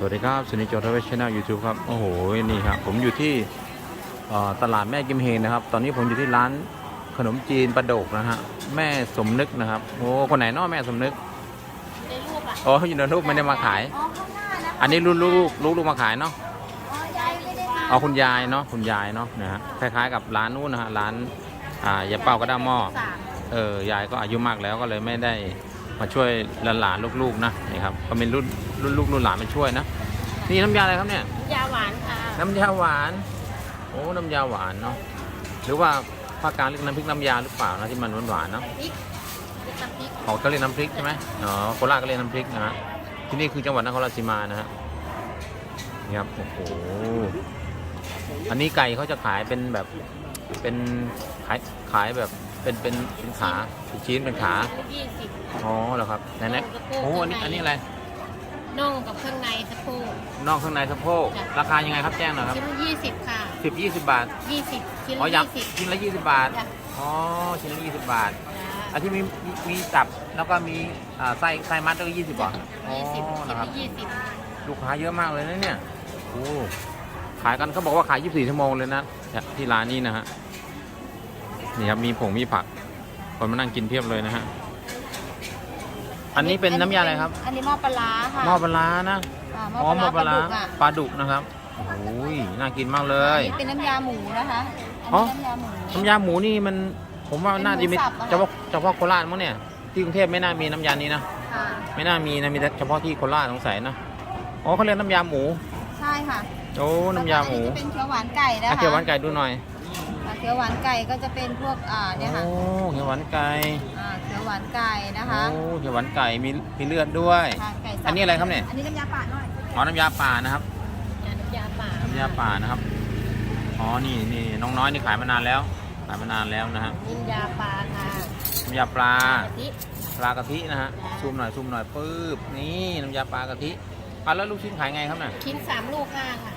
สวัสดีครับสุนิจโจทย์เวชแนลยูทูบครับ โอ้โห นี่ครับ ผมอยู่ที่เอ่อตลาดแม่กิมเฮงนะครับ ตอนนี้ผมอยู่ที่ร้านขนมจีนประโดกนะฮะ แม่สมนึกนะครับ โอ้ คนไหนเนาะแม่สมนึกในรูปอะอ๋ออยู่ในรูปไม่ได้มาขาย อ๋อข้างหน้านะอันนี้ลูกลูกลูกลูกมาขายเนาะ อ๋อยายไม่ได้มาเอาคุณยายเนาะ คุณยายเนาะนะฮะ คล้ายๆกับร้านนู้นนะฮะ ร้าน อ่ายายเป้ากระด้างหม้อ สามเออ ยายก็อายุมากแล้วก็เลยไม่ได้มาช่วยหลานๆลูกๆนะ นี่ครับ ก็เป็นรุ่น รุ่นลูกรุ่นหลานมาช่วยนะ นี่น้ำยาอะไรครับเนี่ย ยาหวานค่ะ น้ำยาหวาน โอ้น้ำยาหวานเนาะหรือว่าภาคกลางเรียกน้ำพริกน้ำยาหรือเปล่านะที่มันหวานๆเนาะพริกพริกน้ำพริก ของเขาเรียกน้ำพริกใช่ไหมอ๋อโคราชก็เรียกน้ำพริกนะฮะที่นี่คือจังหวัดนครราชสีมานะฮะนี่ครับโอ้โหอันนี้ไก่เขาจะขายเป็นแบบเป็นขายขายแบบเป็นเป็นเป็นขาเป็นชิ้นเป็นขายี่สิบอ๋อเหรอครับไหนไหนโอ้อันนี้อันนี้อะไร น่องกับเครื่องในสะโพกนอกข้างในสะโพก จ้ะ ราคายังไงครับแจ้งหน่อยครับชิ้นละยี่สิบค่ะสิบยี่สิบบาท ยี่สิบชิ้นอ๋อละยัยี่สิบ ชิ้นละยี่สิบบาท จ้ะ อ๋อ ชิ้นละยี่สิบบาทจ้ะอันที่มีมีมีจับแล้วก็มีอ่าไส้ไส้มัดก็ยี่สิบบาทอ๋อยี่สิบชิ้นนะครับ ละยี่สิบลูกค้าเยอะมากเลยนะเนี่ย โอ้ ขายกันเขาบอกว่าขาย 24 ชั่วโมงเลยนะที่ร้านนี้นะฮะ นี่ครับ มีผงมีผัก คนมานั่งกินเพียบเลยนะฮะ อันนี้เป็นน้ำยาอะไรครับ อันนี้หม้อปลาร้าค่ะหม้อปลาร้านะอ่าหอ๋อหม้อปลาร้าดุกอะปลาดุกนะครับโอ้ยน่ากินมากเลอัย นนี้เป็นน้ำยาหมูนะคะอันอ๋อนี้น้ำยาหมู น้ำยาหมูนี่มันผมว่าน่าจะมีเป็นหมูสับอะเฉพาะเฉพาะโคราชมั้งเนี่ยที่กรุงเทพไม่น่ามีน้ำยานี้นะค่ะ ไม่น่ามีนะมีแต่เฉพาะที่โคราชสงสัยนะอ๋อเขาเรียกน้ำยาหมูใช่ค่ะโอ้น้ำยาหมูแล้วก็อันนี้จะเป็นเขียวหวานไก่นะคะอะเขียวหวานไก่ดูหน่อยอ่าเขียวหวานไก่ก็จะเป็นพวกอ่าเนี่ยค่ะโอ้เขียวหวานไก่อ่าเขี ยวหวานไก่นะคะโอ้เขียวหวานไก่มีมีเลือดด้วยค่ะไก่สับอันนี้อะไรครับเนี่ยอันนี้น้ำยาป่าหน่อยอ๋อน้ำยาป่านะครับ น้ำยาป่าน้ำยาป่านะครับ อ๋อ นี่นี่น้องน้อยนี่ขายมานานแล้ว ขายมานานแล้วนะฮะน้ำยาป่าค่ะน้ำยาปลา กะทิ ปลากะทินะฮะจ้ะซูมหน่อยซูมหน่อยปื๊บ นี่น้ำยาปลากะทิอะแล้วลูกชิ้นขายไงครับเนี่ยชิ้นสามลูกห้าค่ะ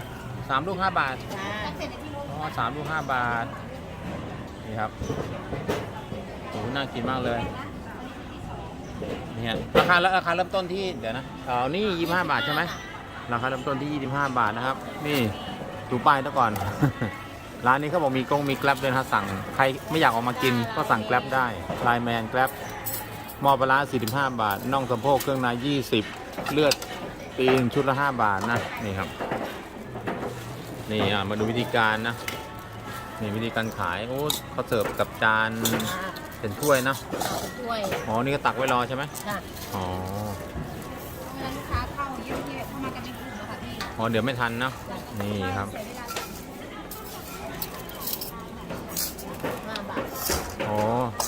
สามลูกห้าบาท จ้าเสร็จในที่รถอ๋อสามลูกห้าบาท นี่ครับโอ้โหน่ากินมากเลย นี่ยราคาล้วราคาเริ่มต้นที่เดี๋ยวนะอ๋อนี่ยี่ห้าบาทใช่ไหมราคาเริ่มต้นที่ยี่สิบห้าบาทนะครับ นี่ดูป้ายซะก่อน ร้านนี้เขาบอกมีกงมีแกล็บด้วยนะสั่งใครไม่อยากออกมากินก็สั่งแกล็บได้ไลแมนแกล็บหม้อปลาร้า45บาทน่องสะโพกเครื่องใน20เลือดตีนชุดละ5บาทนะนี่ครับ นี่อะมาดูวิธีการนะนี่วิธีการขายโอ้เขาเสิร์ฟกับจาน เป็นถ้วยนะด้วยอ๋อนี่ก็ตักไว้รอใช่ไหมจ้ะอ๋อเพราะฉะนั้นลูกค้าเข้าเยอะๆเข้ามากันเป็นกลุ่มแล้วค่ะพี่อ๋อเดี๋ยวไม่ทันนะนี่ครับเสียเวลาห้าบาทอ๋อ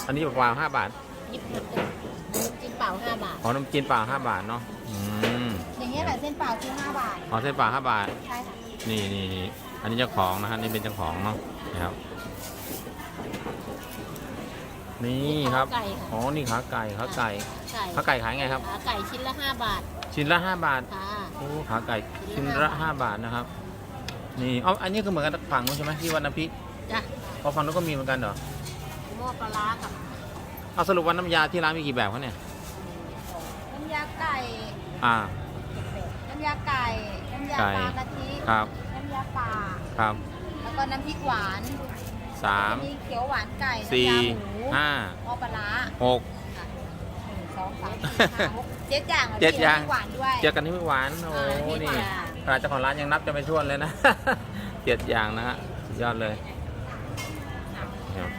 อันนี้เปล่าห้าบาทยิบหมดเลยจิ้มเปล่าห้าบาทอ๋อน้ำจีนเปล่าห้าบาทเนาะอืมอย่างเงี้ยแบบเส้นเปล่าคือห้าบาทอ๋อเส้นเปล่าห้าบาทใช่ค่ะนี่นี่นี่อันนี้เจ้าของนะฮะนี่เป็นเจ้าของเนาะนะครับ นี่ครับไก่ค่ะ อ๋อ นี่ขาไก่ขาไก่ไก่ขาไก่ขายไงครับ ขาไก่ชิ้นละห้าบาทชิ้นละห้าบาท ค่ะ โอ้ขาไก่ชิ้นละห้าบาทนะครับ นี่เอาอันนี้ก็เหมือนกันฝั่งนู้นใช่ไหมที่วันน้ำพริกจ้ะพอฝั่งนู้นก็มีเหมือนกันเหรอหม้อปลาร้ากับเอาสรุปว่าน้ำยาที่ร้านมีกี่แบบคะเนี่ย น้ำยาไก่ อ่า น้ำยาไก่ น้ำยาไก่ ปลากะทิ ครับ น้ำยาป่า ครับ แล้วก็น้ำพริกหวาน สามมีเขียวหวานไก่สี่น้ำยาหมูห้าหม้อปลาร้าหก ค่ะหนึ่งสองสามสี่ห้าหกเจ็ดอย่างหรเจ็ดอย่าง มีน้ำพริกหวานด้วย เจอกันที่ไม่หวานโอ้อ่านี่นี่ค่ะขนาดเจ้าของร้านยังนับจะไม่ท้วนเลยนะ เจ็ดอย่างนะฮะสุดยอดเลยครับ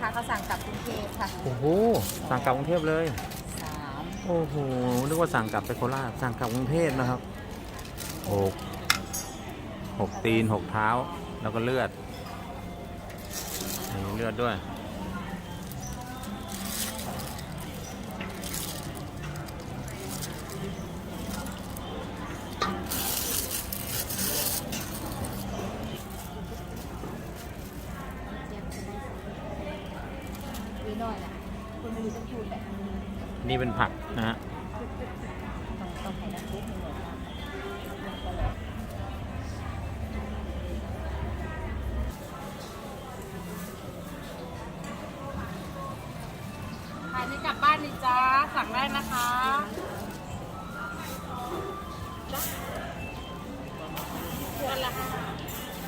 ค่ะเขาสั่งกลับกรุงเทพค่ะโอ้โหสั่งกลับกรุงเทพเลยสาม โอ้โห นึกว่าสั่งกลับไปโคราช สั่งกลับกรุงเทพนะครับหกหกตีนหกเท้า แล้วก็เลือดมีเลือดด้วยวีน้อยน่ะคุณไม่รู้จะพูดแหละนี่เป็นผัก นี่จ้า สั่งได้นะคะคืออะไรคะ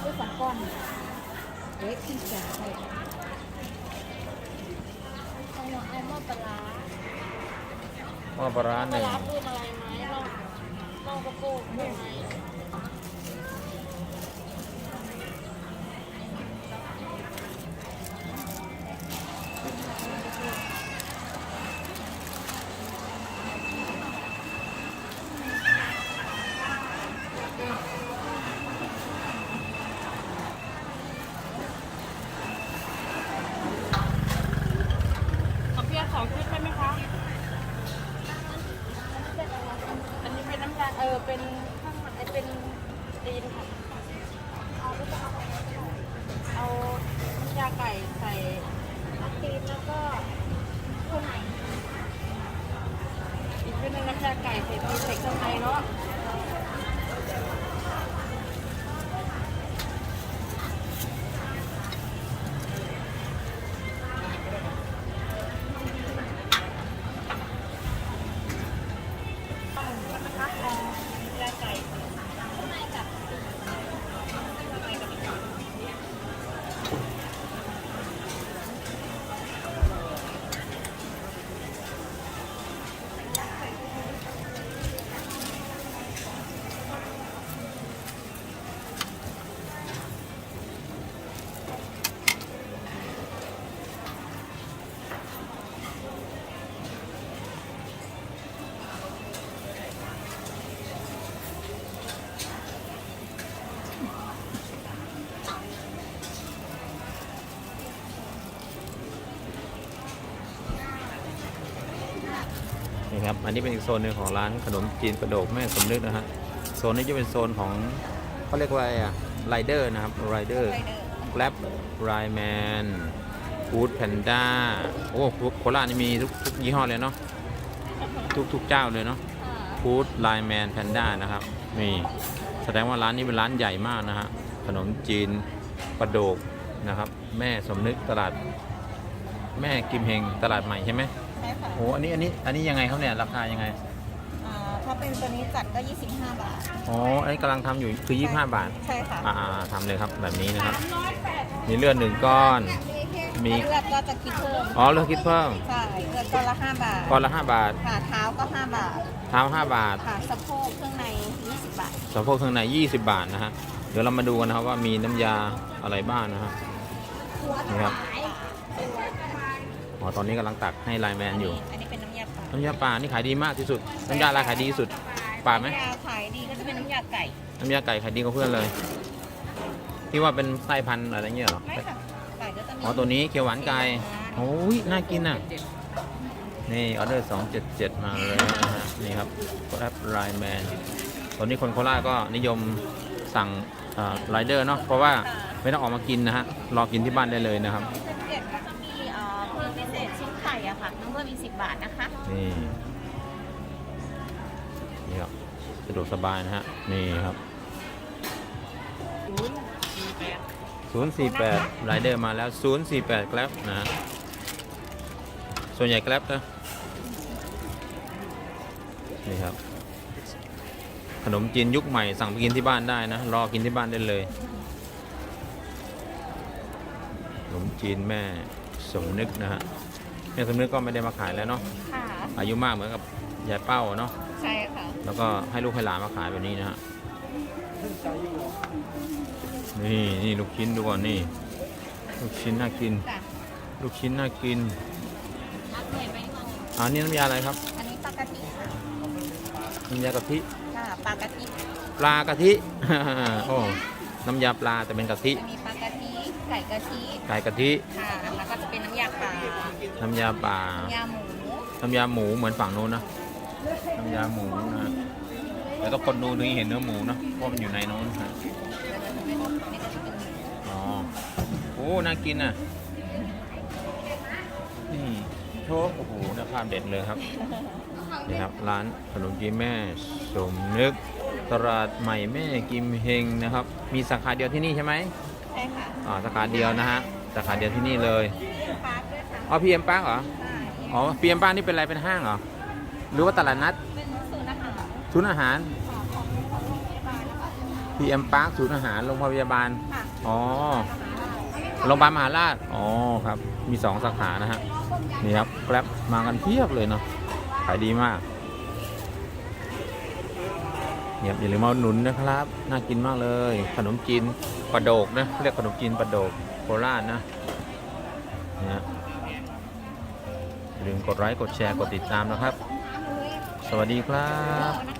คือสองก้อนเล็กที่จะใช่เอาหมดเอาหม้อปลาร้าหม้อปลาร้าปหลานึ่งร้าปรุงอะไรไหมลองลองกระปุกปรุงไหม ไนี่ครับ อันนี้เป็นอีกโซนหนึ่งของร้านขนมจีนประโดกแม่สมนึกนะฮะ โซนนี้จะเป็นโซนของเขาเรียกว่าอะไรอะไรเดอร์นะครับไรเดอร์ Grab r i m a n Food Panda โอ้โคราชนี่มีทุกทุกยี่ห้อเลยเนาะทุกทุกเจ้าเลยเนาะ Food r i m a n Panda นะครับนี่แสดงว่าร้านนี้เป็นร้านใหญ่มากนะฮะขนมจีนประโดกนะครับ แม่สมนึกตลาด แม่กิมเฮงตลาดใหม่ใช่ไหม ใช่ค่ะโอ้อันนี้อันนี้อันนี้ยังไงครับเนี่ยราคายังไง อ่าถ้าเป็นตัวนี้จัดก็ 25 บาท อ๋ออันนี้กำลังทำอยู่คือ 25 บาท ใช่ค่ะอ่าๆทำเลยครับแบบนี้นะครับ มีเลือดหนึ่งก้อน มีเลือดก็จะคิดเพิ่มอ๋อเลือดคิดเพิ่มใช่เลือดก้อนละ 5 บาทก้อนละ 5 บาทค่ะเท้าก็ 5 บาทเท้า5บาทค่ะสะโพกเครื่องใน 20 บาท สะโพกข้างใน 20 บาทนะฮะเดี๋ยวเรามาดูกันนะครับว่ามีน้ำยาอะไรบ้างนะฮะนี่ครับอ๋อ ตอนนี้กำลังตักให้ไลน์แมนอยู่ อันนี้เป็นน้ำยาปลาน้ำยาป่านี่ขายดีมากที่สุด น้ำยาอะไรขายดีที่สุดป่าไหมน้ำยาขายดีก็จะเป็นน้ำยาไก่ น้ำยาไก่ขายดีกว่าเพื่อนเลย ที่ว่าเป็นไส้พันธุ์อะไรเงี้ยเหรอ ไม่ค่ะไก่ก็จะมีอ๋อตัวนี้เขียวหวานไก่โอ้ยน่ากินอะ นี่ออเดอร์277 มาเลยนะฮะนี่ครับแอปไลแมนตอนนี้คนโคราชก็นิยมสั่งไรเดอร์เนาะเพราะว่าไม่ต้องออกมากินนะฮะรอกินที่บ้านได้เลยนะครับ พิ่มอีก10บาทนะคะ นี่นี่ครับสะดวกสบายนะฮะ นี่ครับ048ไรเดอร์มาแล้ว 048 Grab นะฮะส่วนใหญ่ Grab นะ นี่ครับ ขนมจีนยุคใหม่สั่งไปกินที่บ้านได้นะ รอกินที่บ้านได้เลย ขนมจีนแม่สมนึกนะฮะ แม่สมนึกก็ไม่ได้มาขายแล้วเนาะค่ะ อายุมากเหมือนกับยายเป้าเนาะใช่ค่ะ แล้วก็ให้ลูกให้หลานมาขายแบบนี้นะฮะนี่นี่ลูกชิ้นดูก่อนนี่ ลูกชิ้นน่ากิน จ้ะ ลูกชิ้นน่ากินนับเลยไปก่อนอันนี้น้ำยาอะไรครับอันนี้ปลากะทิค่ะน้ำยากะทิค่ะปลากะทิปลากะทิ โอ้น้ำยาปลาแต่เป็นกะทิ จะมีปลากะทิไก่กะทิไก่กะทิ ค่ะแล้วก็จะเป็นน้ำยาปลาน้ำยาปลาน้ำยาหมูน้ำยาหมูเหมือนฝั่งนู้นนะ น้ำยาหมูนะฮะแล้วก็คนดูถึงเห็นเนื้อหมูนะเพราะมันอยู่ในนู้นฮะนี่ก็จะเป็นหมูอ๋อ โอ้ น่ากินอะ นี่โชว์โอ้โหเนื้อภาพเด็ดเลยครับ นี่ครับ ร้านขนมจีนแม่สมนึก ตลาดใหม่แม่กิมเฮงนะครับ มีสาขาเดียวที่นี่ใช่ไหมใช่ค่ะอ่าสาขาเดียวนะฮะ สาขาเดียวที่นี่เลย ปลาด้วยค่ะอ๋อพีเอ็มปังเหรอใช่อ๋อเปียมบ้านนี่เป็นอะไรเป็นห้างเหรอ หรือว่าตลาดนัด เป็นศูนย์อาหารศูนย์อาหารของของโรงพยาบาลนะคะ PM Park ศูนย์อาหารโรงพยาบาล ค่ะอ๋อ โรงพยาบาลมหาราช อ๋อครับ มีสองสาขานะฮะ นี่ครับแกร็บมากันเพียบเลยเนาะ ขายดีมากเนี่ยอย่าลืมมาอุดหนุนนะครับ น่ากินมากเลย ขนมจีนปลาโดกนะเรียกขนมจีนปลาโดกโคราชนะ เนี่ยอย่าลืมกดไลค์กดแชร์กดติดตามนะครับ สวัสดีครับ